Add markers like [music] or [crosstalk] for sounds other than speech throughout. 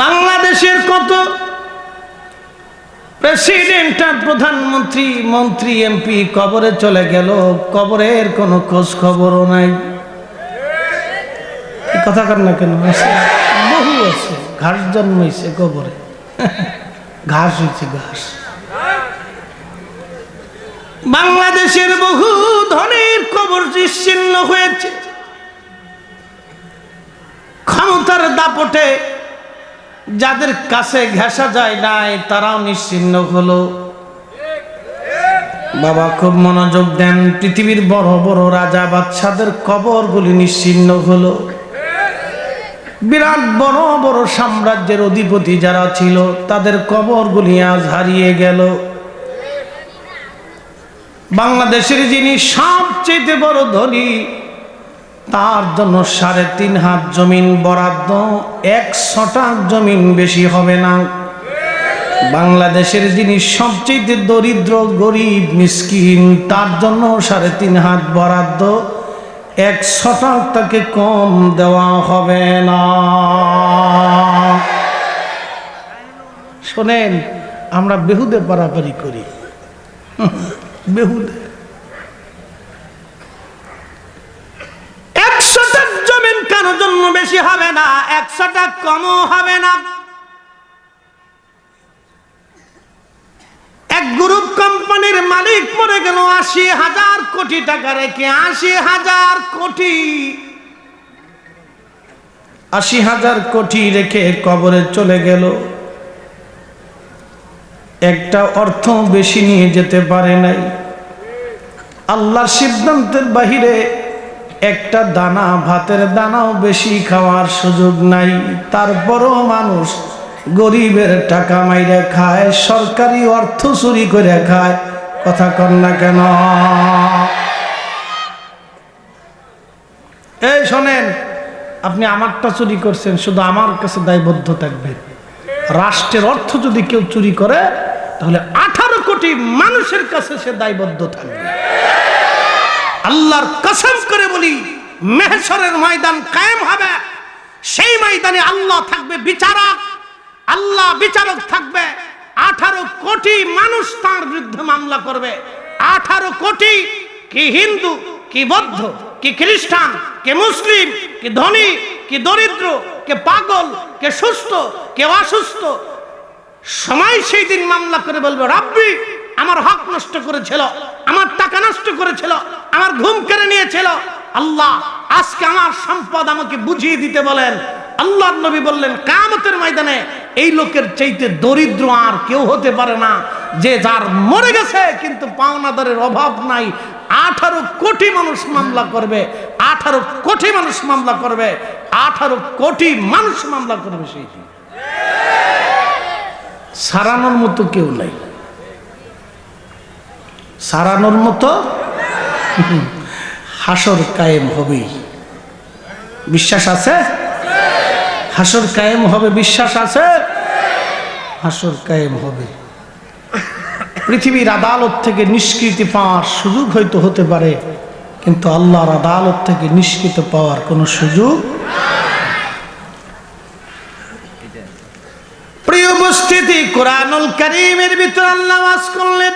বাংলাদেশের কত প্রেসিডেন্ট আর প্রধানমন্ত্রী, মন্ত্রী, এমপি, কবরে চলে গেল, কবরের কোনো খোঁজ খবরও নাই কথা কর না কেন? বহু আছে। ঘাস জন্মাইছে কবরে। ঘাস হয়েছে ঘাস। বাংলাদেশের বহু ধনের কবর নিশ্চিন্ন হয়েছে। ক্ষমতার দাপটে যাদের কাছে ঘেঁষা যায় নাই, তারাও নিশ্চিন্ন হলো। বাবা, খুব মনোযোগ দেন। পৃথিবীর বড় বড় রাজা বাচ্চাদের কবরগুলি নিশ্চিন্ন হলো। বিরাট বড় বড় সাম্রাজ্যের অধিপতি যারা ছিল, তাদের কবরগুলি আজ হারিয়ে গেল। বাংলাদেশের যিনি সবচেয়ে বড় ধনী তার জন্য সাড়ে তিন হাত জমিন বরাদ্দ, এক শতাক জমিন বেশি হবে না। বাংলাদেশের যিনি সবচেয়ে দরিদ্র, গরিব, মিসকিন, তার জন্য সাড়ে তিন হাত বরাদ্দ, এক শতাক তাকে কম দেওয়া হবে না। শোনেন, আমরা বেহুদে পারাপারি করি। বেহুদে একশো টাক জমিন কারোর জন্য বেশি হবে না একশো টাক কমও হবে না। এক গ্রুপ কোম্পানির মালিক মরে গেল আশি হাজার কোটি টাকা রেখে, আশি হাজার কোটি। আশি হাজার কোটি রেখে কবরে চলে গেল। একটা অর্থ বেশি নিয়ে যেতে পারে নাই। আল্লাহর সিদ্ধান্তের বাহিরে একটা দানা, ভাতের দানাও বেশি খাওয়ার সুযোগ নাই। তারপরও মানুষ গরিবের টাকা মাইরে খায়, সরকারি অর্থ চুরি করে খায়। কথা কর না কেন? এই শোনেন, আপনি আমারটা চুরি করছেন, শুধু আমার কাছে দায়বদ্ধ থাকবেন। রাষ্ট্রের অর্থ যদি কেউ চুরি করে, তাহলে আঠারো কোটি মানুষের কাছে সে দায়বদ্ধ থাকবে। আল্লাহর করে বলি মেহসরের ময়দান কায়েম হবে। সেই ময়দানে আল্লাহ থাকবে বিচারক, আল্লাহ বিচারক থাকবে। আঠারো কোটি মানুষ তার বিরুদ্ধে মামলা করবে। আঠারো কোটি কি হিন্দু, কি বৌদ্ধ, কি খ্রিস্টান, কে মুসলিম, কি ধনী, কি দরিদ্র, কে পাগল, কে সুস্থ, কে অসুস্থ। সময় সেই দিন মামলা করে বলবে, রাব্বি, আমার হক নষ্ট করেছিল, আমার টাকা নষ্ট করেছিল, আমার ঘুম কেড়ে নিয়েছিল আল্লাহ, আজকে আমার সম্পদ আমাকে বুঝিয়ে দিতে বলেন। আল্লাহর নবী বললেন, কামতের ময়দানে এই লোকের চাইতে দরিদ্র আর কেউ হতে পারে না। যে যার মরে গেছে, কিন্তু পাওনাদারের অভাব নাই, আঠারো কোটি মানুষ মামলা করবে, আঠারো কোটি মানুষ মামলা করবে, আঠারো কোটি মানুষ মামলা করবে সেই সারানোর মতো কেউ নাই। সারানোর মতো হাসর কায়েম হবেই বিশ্বাস আছে? হাসর কায়েম হবে, বিশ্বাস আছে? হাসর কায়েম হবে। পৃথিবীর আদালত থেকে নিষ্কৃতি পাওয়ার সুযোগ হয়তো হতে পারে, কিন্তু আল্লাহর আদালত থেকে নিষ্কৃত পাওয়ার কোনো সুযোগ প্রিয় উপস্থিতি, কোরআনুল করিমের ভিতর আল্লাহ করলেন।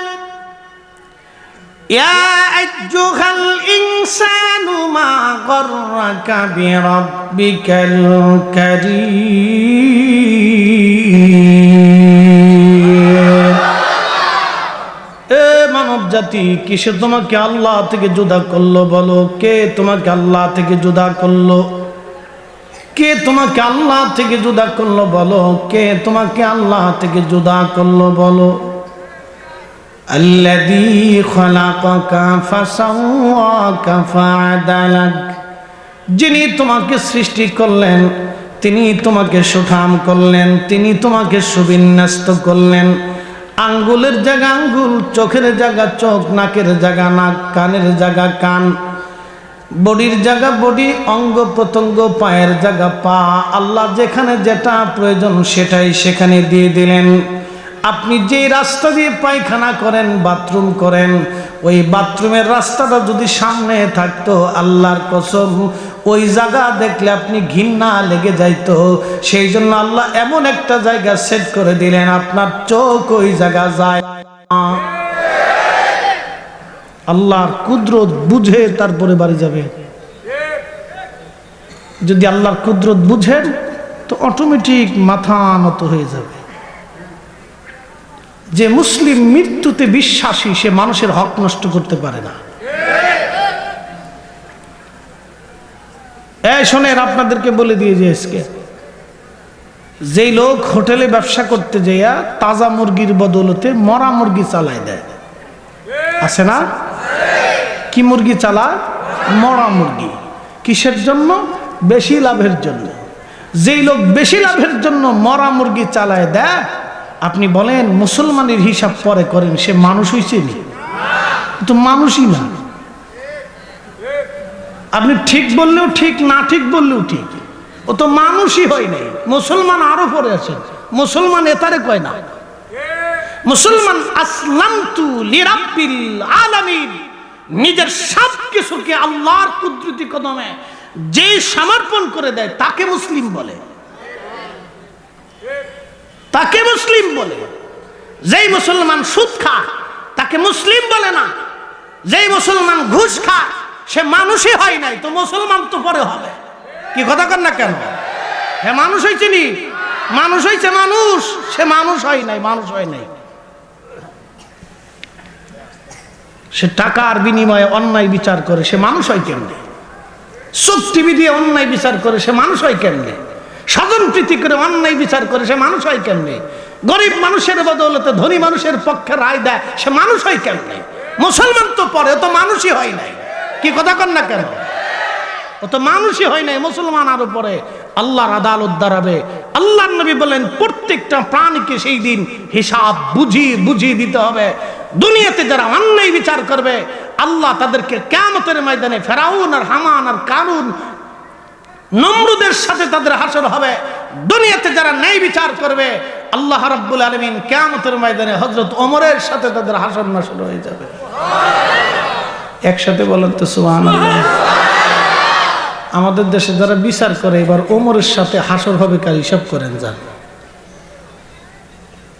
মানব জাতি কিসে তোমাকে আল্লাহ থেকে জুদা করল বলো? কে তোমাকে আল্লাহ থেকে জুদা করল? কে তোমাকে আল্লাহ থেকে জুদা করল বলো? কে তোমাকে আল্লাহ থেকে জুদা করল বলো? আল্লাযী খলাকাকা ফাসাওয়াকা ফাআদালাক। যিনি তোমাকে সৃষ্টি করলেন, তিনি তোমাকে সুঠাম করলেন, তিনি তোমাকে সুবিন্যস্ত করলেন। আঙ্গুলের জায়গা আঙ্গুল, চোখের জায়গা চোখ, নাকের জায়গা নাক, কানের জায়গা কান। বডির জায়গা বডি, অঙ্গ প্রত্যঙ্গ, পায়ের জায়গা পা। আল্লাহ যেখানে যেটা প্রয়োজন সেটাই সেখানে দিয়ে দিলেন। আপনি যে রাস্তা দিয়ে পায়খানা করেন, বাথরুম করেন, ওই বাথরুমের রাস্তাটা যদি সামনে থাকতো, আল্লাহর কসম, ওই জায়গা দেখলে আপনি ঘৃণা লেগে যাইতো। সেই জন্য আল্লাহ এমন একটা জায়গা সেট করে দিলেন, আপনার চোখ ওই জায়গা যায় আল্লাহর কুদরত বুঝে তারপরে বাড়ি যাবে। যদি আল্লাহর কুদরত বুঝেন, তো অটোমেটিক মাথা নত হয়ে যাবে। যে মুসলিম মৃত্যুতে বিশ্বাসী, সে মানুষের হক নষ্ট করতে পারে না। এই শোনেন, আপনাদেরকে বলে দিয়ে যে আজকে। যেই লোক হোটেলে ব্যবসা করতে যাইয়া তাজা মুরগির বদলতে মরা মুরগি চালায় দেয়। আছে না? কি মুরগি চালা মরা মুরগি। কিসের জন্য? বেশি লাভের জন্য। যেই লোক বেশি লাভের জন্য মরা মুরগি চালায় দেয় আপনি বলেন, মুসলমানের হিসাব পরে করেন, সে মানুষ হয়েছে তো মানুষই না। আপনি ঠিক বললেও ঠিক, না ঠিক বললেও ঠিক। ও তো মানুষই হয় নাই। মুসলমান আরও পরে আছেন মুসলমান এতারে কয় না? মুসলমান আসলাম তু লিরাব্বিল আলামিন। নিজের সব কিছুকে আল্লাহর কুদরতি কদমে যে সমর্পণ করে দেয়, তাকে মুসলিম বলে। তাকে মুসলিম বলে। যেই মুসলমান সুদ খায়, তাকে মুসলিম বলে না। যেই মুসলমান ঘুষ খায়, সে মানুষই হয় নাই, তো মুসলমান তো পরে হবে। কি কথা কর না কেন? হ্যাঁ মানুষ হয়েছে নি? মানুষ হয়েছে মানুষ, সে মানুষ হয় নাই, মানুষ হয় নাই। সে টাকার বিনিময়ে অন্যায় বিচার করে, সে মানুষ হয় কেমনে? টিভি দিয়ে অন্যায় বিচার করে, সে মানুষ হয় কেমনে? স্বজন প্রীতি করে অন্যায় বিচার করে, সে মানুষ হয় কেমনে? গরিব মানুষের বদৌলতে ধনী মানুষের পক্ষে রায় দেয়, সে মানুষ হয় কেমনে? মুসলমান তো পরে তো মানুষই হয় নাই। কি কথা কর না কেন? ও তো মানুষই হয় নাই, মুসলমান আরও পরে। আল্লাহর আদালত দাঁড়াবে। আল্লাহর নবী বলেন, প্রত্যেকটা প্রাণীকে সেই দিন হিসাব বুঝিয়ে বুঝিয়ে দিতে হবে। দুনিয়াতে যারা অন্যায় বিচার করবে, আল্লাহ তাদেরকে কেমতের ময়দানে ফেরাউন আর হামান আর কারুন নমরুদের সাথে তাদের হাসর হবে। দুনিয়াতে যারা ন্যায় বিচার করবে, আল্লাহ রাব্বুল আলমিন কেমতের ময়দানে হজরত ওমরের সাথে তাদের হাসর নাসর হয়ে যাবে। একসাথে বলেন তো সুহান আমাদের দেশে যারা বিচার করে, এবার ওমরের সাথে হাসর হবে কার হিসাব করেন যান।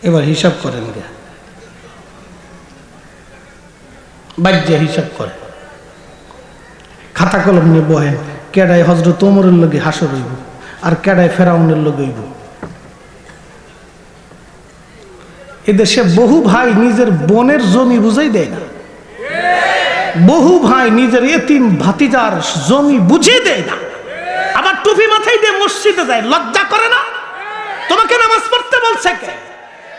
এবার হিসাব করেন গে বাজ্যে হিসাব করে। খাতা কলম নিয়ে বহেন। কেডায় হজরত ওমরের লগে হাসর হইব আর কেডায় ফেরাউনের লগে হইব। এদেশে বহু ভাই নিজের বোনের জমি বুঝাই দেয় না। বহু ভাই নিজের এতিম ভাতিজার জমি বুঝিয়ে দেয় না। আবার টুপি মাথায় দিয়ে মসজিদে যায়, লজ্জা করে না? তোমাকে নামাজ পড়তে বলছে কে?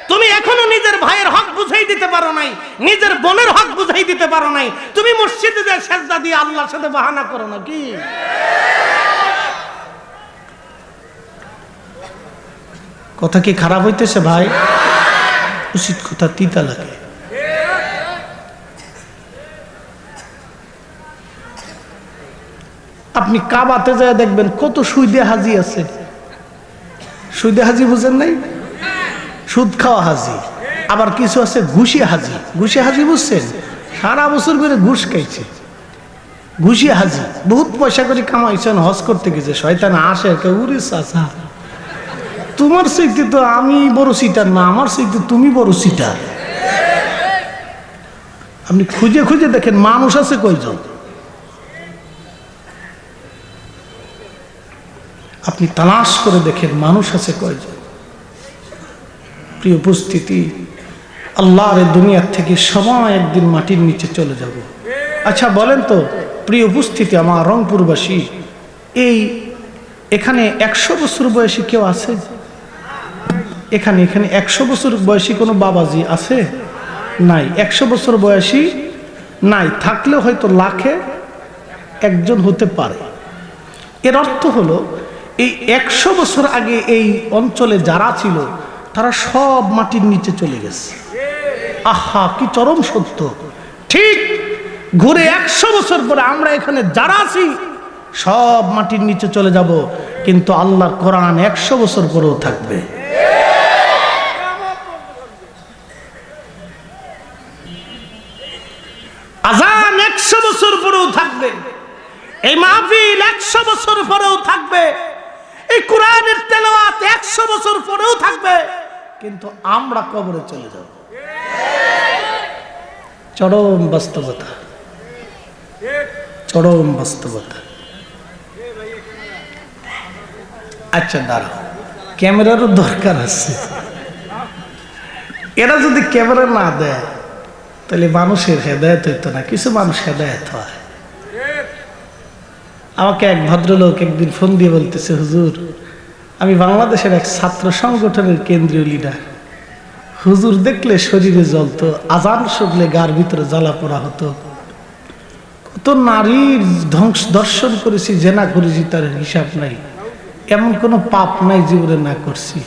তুমি এখনও নিজের ভাইয়ের হক বুঝাই দিতে পারো নাই, নিজের বোনের হক বুঝাই দিতে পারো নাই। তুমি মসজিদে যায় সেজদা দিয়ে আল্লাহর সাথে বাহানা করো না কি কথা কি খারাপ হইতেছে ভাই? উচিত কথা তিতা লাগে। আপনি কাবাতে যায় দেখবেন কত সুইদে হাজি আছে। সুইদে হাজি বুঝেন নাই? সুদ খাওয়া হাজি। আবার কিছু আছে ঘুষি হাজি। ঘুষি হাজি বুঝছেন? সারা বছর করে ঘুষ খাইছে। ঘুষি হাজি। বহুত পয়সা করে কামাইছেন হজ করতে গেছে। শয়তান আসে উড়ে চাচা, তোমার সেইতে তো আমি বড় সিটার না, আমার সেইতে তুমি বড় সিটার আপনি খুঁজে খুঁজে দেখেন, মানুষ আছে কয়জন? আপনি তালাশ করে দেখেন, মানুষ আছে কয়জন? প্রিয় উপস্থিতি আল্লাহর দুনিয়ার থেকে সময় একদিন মাটির নিচে চলে যাব। আচ্ছা বলেন তো, প্রিয় উপস্থিতি, আমার রংপুরবাসী, এই এখানে একশো বছর বয়সী কেউ আছে? এখানে এখানে একশো বছর বয়সী কোনো বাবাজি আছে? নাই, একশো বছর বয়সী নাই। থাকলেও হয়তো লাখে একজন হতে পারে। এর অর্থ হলো, এই একশো বছর আগে এই অঞ্চলে যারা ছিল, তারা সব মাটির নিচে চলে গেছে। আহা, কি চরম সত্য। ঠিক ঘুরে একশো বছর পরে আমরা এখানে যারা আছি, সব মাটির নিচে চলে যাব, কিন্তু আল্লাহর কোরআন একশো বছর পরেও থাকবে। আজান একশো বছর পরেও থাকবে, এই মাহফিল একশো বছর পরেও থাকবে, এই কোরআনের তেলাওয়াত একশো বছর পরেও থাকবে, কিন্তু আমরা কবরে চলে যাব। চরম বাস্তবতা। চরম বাস্তবতা। আচ্ছা দাঁড়াও। ক্যামেরারও দরকার আছে। এরা যদি ক্যামেরা না দেয়, তাহলে মানুষের হেদায়ত হইতো না, কিছু মানুষ হেদায়ত হয়। আমাকে এক ভদ্রলোক একদিন ফোন দিয়ে বলতেছে, হুজুর, আমি বাংলাদেশের এক ছাত্র সংগঠনের কেন্দ্রীয় লিডার হুজুর দেখলে শরীরে জ্বলতো, আজান শুনলে গার ভিতরে জ্বালা পড়া হতো। কত নারীর ধ্বংস দর্শন করেছি, জেনা করেছি, তার হিসাব নাই। এমন কোনো পাপ নাই জীবনে না করছি।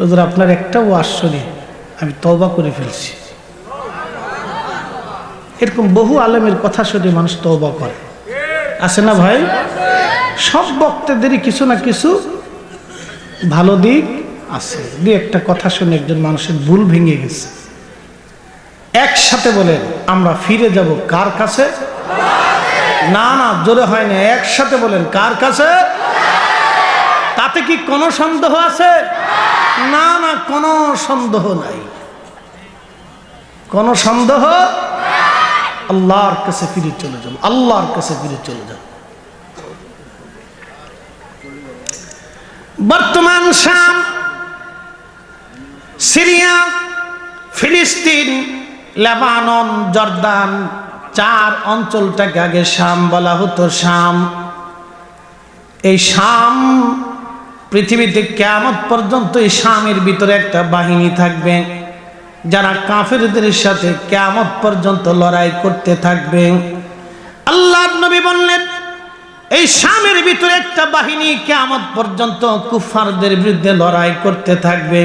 হুজুর, আপনার একটা ওয়াজ শুনে, আমি তবা করে ফেলছি। এরকম বহু আলেমের কথা শুনে মানুষ তবা করে। আছে না ভাই? সব বক্তাদেরই কিছু না কিছু ভালো দিক আছে। দু একটা কথা শুনে একজন মানুষের ভুল ভেঙে গেছে। একসাথে বলেন, আমরা ফিরে যাব কার কাছে? না না, জোরে হয় না। একসাথে বলেন, কার কাছে? তাতে কি কোনো সন্দেহ আছে? না না, কোনো সন্দেহ নাই। কোনো সন্দেহ? আল্লাহর কাছে ফিরে চলে যাব, আল্লাহর কাছে ফিরে চলে যাব। বর্তমান শাম সিরিয়া, ফিলিস্তিন, লেবানন, জর্দান, চার অঞ্চলটাকে আগে শাম বলা হতো, শাম। এই শাম পৃথিবীতে কেমন পর্যন্ত এই শামের ভিতরে একটা বাহিনী থাকবে, যারা কাফেরদের সাথে কেমন পর্যন্ত লড়াই করতে থাকবে। আল্লাহ নবী বললেন, এই শামের ভিতরে একটা বাহিনী কেমন পর্যন্ত কুফারদের বিরুদ্ধে লড়াই করতে থাকবে।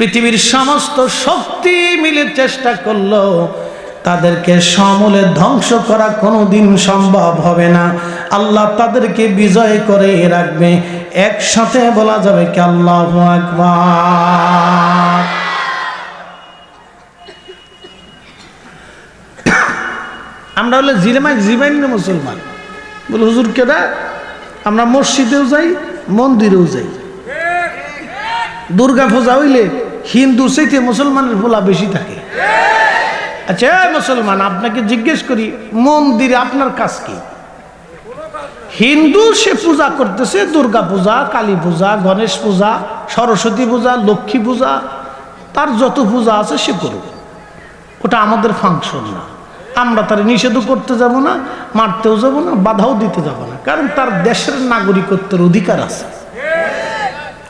পৃথিবীর সমস্ত শক্তি মিলে চেষ্টা করল, তাদেরকে সমূলে ধ্বংস করা কোনোদিন সম্ভব হবে না। আল্লাহ তাদেরকে বিজয় করে রাখবে। একসাথে বলা যাবে কি আল্লাহ আকবার। আমরা হলে জিরেমাই জিমাইন মুসলমান। বলে, হুজুর কেডা আমরা মসজিদেও যাই, মন্দিরেও যাই। দুর্গা পূজা হইলে হিন্দু চাইতে মুসলমানের ফোলা বেশি থাকে। আচ্ছা মুসলমান, আপনাকে জিজ্ঞেস করি, মন্দিরে আপনার কাজ কি? হিন্দু সে পূজা করতেছে, দুর্গা পূজা, কালী পূজা, গণেশ পূজা, সরস্বতী পূজা, লক্ষ্মী পূজা, তার যত পূজা আছে সে করুক। ওটা আমাদের ফাংশন না। আমরা তার নিষেধও করতে যাব না, মারতেও যাব না, বাধাও দিতে যাব না। কারণ তার দেশের নাগরিকত্বের অধিকার আছে।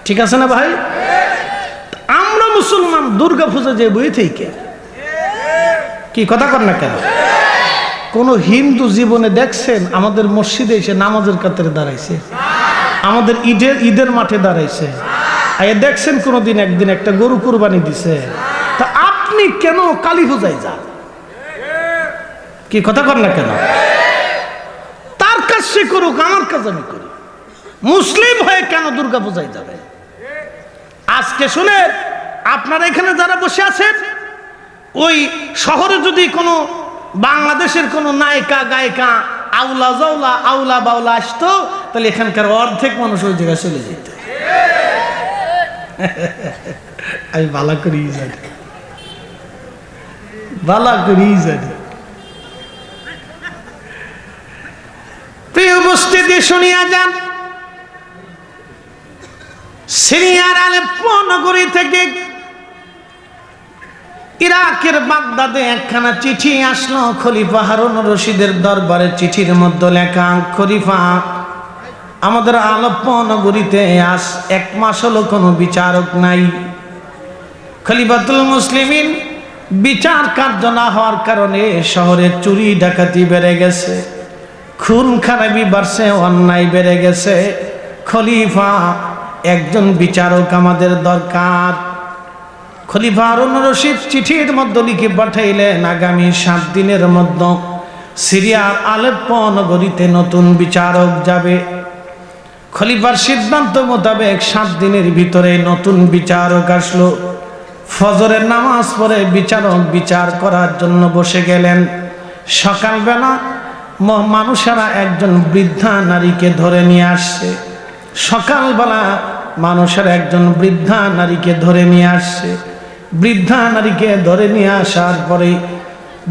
ঠিক আছে না ভাই? মুসলমান দুর্গা পূজা যে বই থেকে, কি কথা কর না কেন? কোন হিন্দু জীবনে দেখছেন, আমাদের মসজিদে এসে নামাজের কাতারে দাঁড়াইছে, আমাদের ঈদের ঈদের মাঠে দাঁড়াইছে এ দেখছেন কোনোদিন একদিন একটা গরু কুরবানি দিছে, তা আপনি কেন কালী পূজায় যান? কি কথা কর না কেন? তার কাজ সে করুক, আমার কাজ আমি করি। মুসলিম হয়ে কেন দুর্গা পূজায় যাবে? আজকে শুনে আপনারা এখানে যারা বসে আছেন, ওই শহরে যদি কোনো বাংলাদেশের কোনো নায়িকা, গায়িকা আউলা জাউলা আউলা বাউলা আসতো, তাহলে এখানকার অর্ধেক মানুষ ওই জায়গায় চলে যেত। [laughs] আমি বালা করেই জানি। বালা করেই জানি। প্রিয় উপস্থিতি শুনিয়া যান সিরিয়ার আলেপ্পো নগরী থেকে ইরাকের বাগদাদে একখানা চিঠি আসলো, খলিফা হারুন রশিদের দরবারে। চিঠির মধ্যে লেখা, খলিফা, আমাদের আলপ্প নগরীতে আজ এক মাস হলো কোনো বিচারক নাই। খলিফাতুল মুসলিমিন বিচার কার্য না হওয়ার কারণে শহরে চুরি ডাকাতি বেড়ে গেছে খুন খারাপি বাড়ছে, অন্যায় বেড়ে গেছে। খলিফা, একজন বিচারক আমাদের দরকার। খলিফা আরুন রশিদ চিঠির মধ্যে লিখে পাঠাইলেন, আগামী সাত দিনের মধ্যে সিরিয়ার আলেপ্প নগরীতে নতুন বিচারক যাবে। খলিফার সিদ্ধান্ত মোতাবেক সাত দিনের ভিতরে নতুন বিচারক আসলো। ফজরের নামাজ পড়ে বিচারক বিচার করার জন্য বসে গেলেন। সকালবেলা মানুষেরা একজন বৃদ্ধা নারীকে ধরে নিয়ে আসছে। সকালবেলা মানুষের একজন বৃদ্ধা নারীকে ধরে নিয়ে আসছে। বৃদ্ধা নারীকে ধরে নিয়ে আসার পরে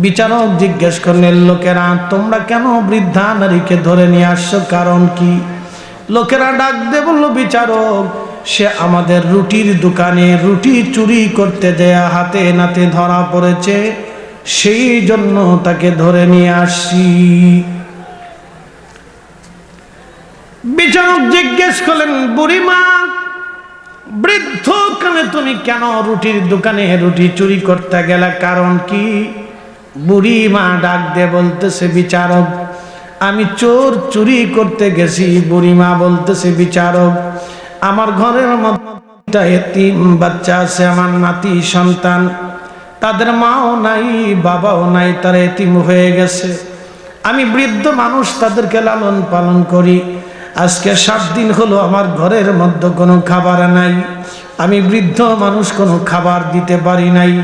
বিচারক জিজ্ঞেস করলেন, লোকেরা, তোমরা কেন বৃদ্ধা নারীকে ধরে নিয়ে আসছো? কারণ কি? লোকেরা ডাক দে বলল, বিচারক, সে আমাদের রুটির দোকানে রুটি চুরি করতে দেয়া হাতে নাতে ধরা পড়েছে, সেই জন্য তাকে ধরে নিয়ে আসি বিচারক জিজ্ঞেস করলেন, বুড়িমা বৃদ্ধ কালে তুমি কেন রুটির দোকানে রুটি চুরি করতে গেলে? কারণ কি? বুড়ি মা ডাক দে বলতেছে, বিচারক, আমি চোর চুরি করতে গেছি। বুড়ি মা বলতেছে, বিচারক, আমার ঘরের এতিম বাচ্চা আছে, আমার নাতি সন্তান। তাদের মাও নাই, বাবাও নাই, তারা এতিম হয়ে গেছে। আমি বৃদ্ধ মানুষ, তাদেরকে লালন পালন করি। আজকে সাত দিন হলো আমার ঘরের মধ্যে কোনো খাবার নাই। আমি বৃদ্ধ মানুষ, কোনো খাবার দিতে পারি নাই।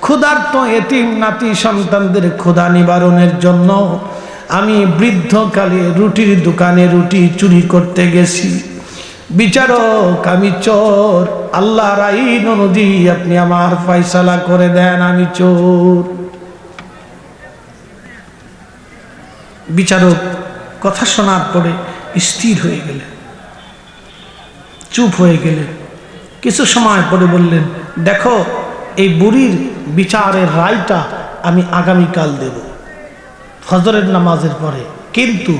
ক্ষুধার্ত এতিম নাতি সন্তানদের ক্ষুধা নিবারণের জন্য আমি বৃদ্ধকালে রুটির দোকানে রুটি চুরি করতে গেছি। বিচারক, আমি চোর। আল্লাহর আইন অনুযায়ী আপনি আমার ফয়সালা করে দেন, আমি চোর। বিচারক, কথা শোনার পরে স্থির হয়ে গেলেন, চুপ হয়ে গেলেন। কিছু সময় পরে বললেন, দেখো, এই বুড়ির বিচারের রায়টা আমি আগামীকাল দেব, ফজরের নামাজের পরে। কিন্তু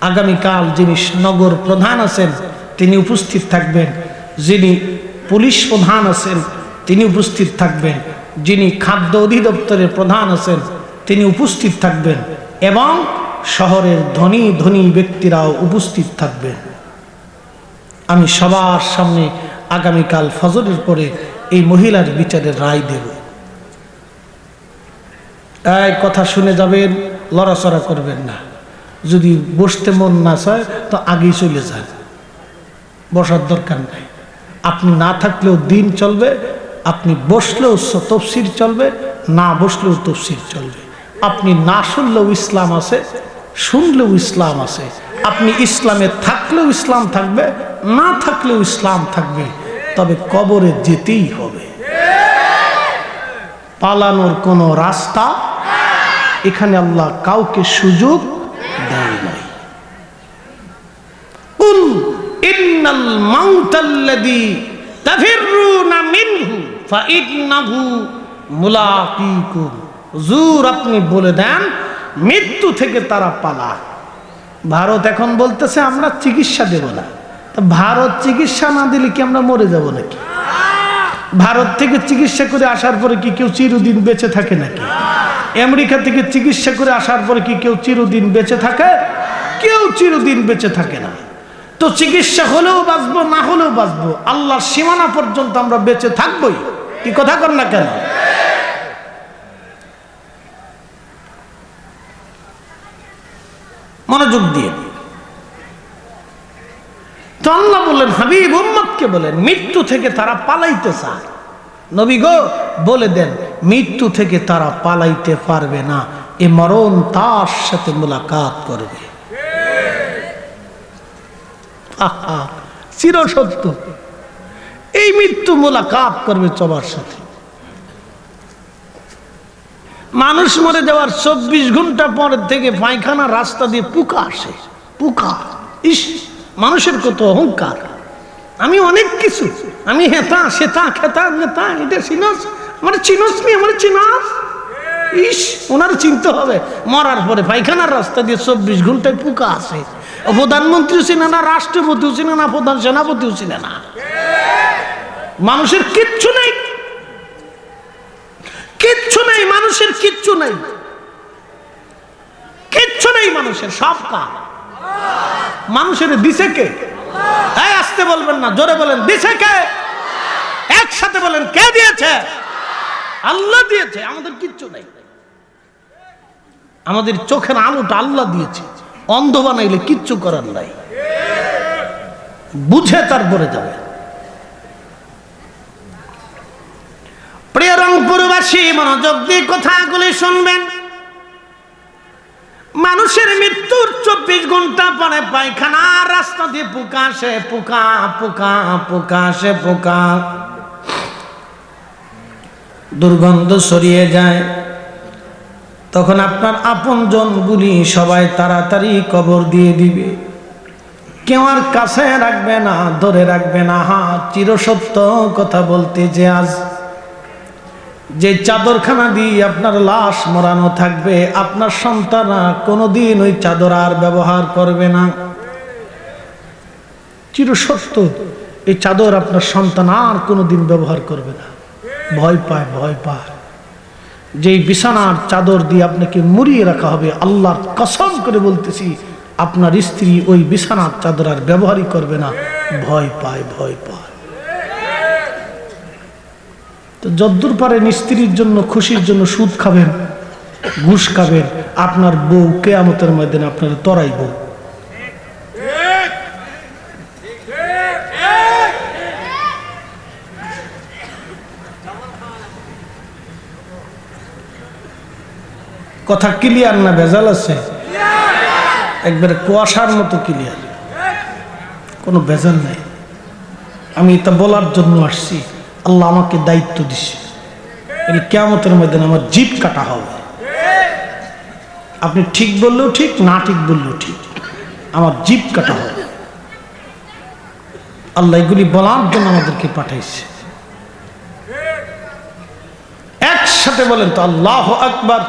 আগামীকাল যিনি নগর প্রধান আছেন, তিনি উপস্থিত থাকবেন। যিনি পুলিশ প্রধান আছেন, তিনি উপস্থিত থাকবেন। যিনি খাদ্য অধিদপ্তরের প্রধান আছেন, তিনি উপস্থিত থাকবেন এবং শহরের ধনী ধনী ব্যক্তিরাও উপস্থিত থাকবে। আমি সবার সামনে আগামীকাল ফজরের পরে এই মহিলার বিচারের রায় দেব। তাই কথা শুনে যাবেন, লড়াচড়া করবেন না। যদি বসতে মন না চায়, তো আগেই চলে যান। বসার দরকার নাই। আপনি না থাকলেও দিন চলবে, আপনি বসলেও তফসির চলবে, না বসলেও তফসির চলবে। আপনি না শুনলেও ইসলাম আছে শুনলেও ইসলাম আছে। আপনি ইসলামে থাকলেও ইসলাম থাকবে, না থাকলেও ইসলাম থাকবে, তবে কবরে যেতেই হবে। পালানোর কোনো রাস্তা, এখানে আল্লাহ কাউকে সুযোগ দেয় নাই। ইন্নাল মাউতাল্লাযী তাফিরুনা মিনহু মুলাকীকুম। হুজুর, আপনি বলে দেন মৃত্যু থেকে তারা পালা। ভারত এখন বলতেছে, আমরা চিকিৎসা দেব না। তা ভারত চিকিৎসা না দিলে কি আমরা মরে যাব নাকি? ভারত থেকে চিকিৎসা করে আসার পরে কি কেউ চিরদিন বেঁচে থাকে নাকি? আমেরিকা থেকে চিকিৎসা করে আসার পরে কি কেউ চিরদিন বেঁচে থাকে? কেউ চিরদিন বেঁচে থাকে না। তো চিকিৎসা হলেও বাঁচবো, না হলেও বাঁচবো, আল্লাহর সীমানা পর্যন্ত আমরা বেঁচে থাকবোই। কি কথা কর না কেন? মনোযোগ দিয়ে। তো আল্লাহ বললেন, হাবিব, উম্মতকে বলেন, মৃত্যু থেকে তারা পালাইতে চায়। নবী গো, বলে দেন, মৃত্যু থেকে তারা পালাইতে পারবে না, এ মরণ তার সাথে মোলাকাত করবে। চিরসত্য। এই মৃত্যু মোলাকাত করবে সবার সাথে। মানুষ মরে যাওয়ার চব্বিশ ঘণ্টা পর থেকে পায়খানা রাস্তা দিয়ে পুকা আসে, পুকা। ইস, মানুষের কত অহংকার। আমি অনেক কিছু, আমি হেতা, সেতা, খেতা, নেতা, এটা চিনস আমার চিনস নি আমার চিনস। ইস ওনার চিনতে হবে। মরার পরে পায়খানার রাস্তা দিয়ে চব্বিশ ঘন্টায় পুকা আসে। প্রধানমন্ত্রীও চিনে না, রাষ্ট্রপতিও চিনে না, প্রধান সেনাপতিও চিনে না। মানুষের কিচ্ছু নেই। কিচ্ছু নেই, মানুষের কিচ্ছু নেই। কিচ্ছু নেই মানুষের, সব কাজ। মানুষের দিছে কে? আসতে বলবেন না, জোরে বলেন, দিছে কে? একসাথে বলেন, কে দিয়েছে? আল্লাহ দিয়েছে, আমাদের কিচ্ছু নেই। আমাদের চোখের আলোটা আল্লাহ দিয়েছে। অন্ধ বানাইলে কিচ্ছু করার নাই। বুঝে তারপরে যাবে প্রিয় রংপুরবাসী মনোযোগ দিয়ে কথাগুলি শুনবেন। মানুষের মৃত্যুর চব্বিশ ঘণ্টা পরে পায়খানা রাস্তা দিয়ে পোকা আসে, পোকা পোকা পোকা পোকা। দুর্গন্ধ সরিয়ে যায়। তখন আপনার আপন জনগুলি সবাই তাড়াতাড়ি কবর দিয়ে দিবে। কেউ আর কাছে রাখবে না, ধরে রাখবে না। হা, চিরসত্য কথা বলতে যে আজ যে চাদরখানা দিয়ে আপনার লাশ মরানো থাকবে, আপনার সন্তানরা কোনোদিন ওই চাদর আর ব্যবহার করবে না। চিরসত্য এই চাদর আপনার সন্তান আর কোনোদিন ব্যবহার করবে না। ভয় পায় ভয় পায়। যেই বিছানার চাদর দিয়ে আপনাকে মুড়িয়ে রাখা হবে, আল্লাহর কসম করে বলতেছি, আপনার স্ত্রী ওই বিছানার চাদর আর ব্যবহারই করবে না। ভয় পায় ভয় পায়। তো যদ্দূর পারেন স্ত্রীর জন্য, খুশির জন্য সুদ খাবেন, ঘুষ খাবেন, আপনার বউ কেয়ামতের ময়দানে আপনার তরাই বউ। কথা ক্লিয়ার না, ভেজাল আছে? একবারে কুয়াশার মতো ক্লিয়ার। কোনো ভেজাল নাই। আমি এটা বলার জন্য আসছি। আল্লাহ আমাকে দায়িত্ব দিছে। এটা কেমতের মধ্যে আমার জিপ কাটা হবে। আপনি ঠিক বললেও ঠিক, না ঠিক বললেও ঠিক। আমার জিপ কাটা হবে। আল্লাহ এগুলি বলার জন্য আমাদেরকে পাঠাইছে। একসাথে বলেন তো, আল্লাহ আকবার।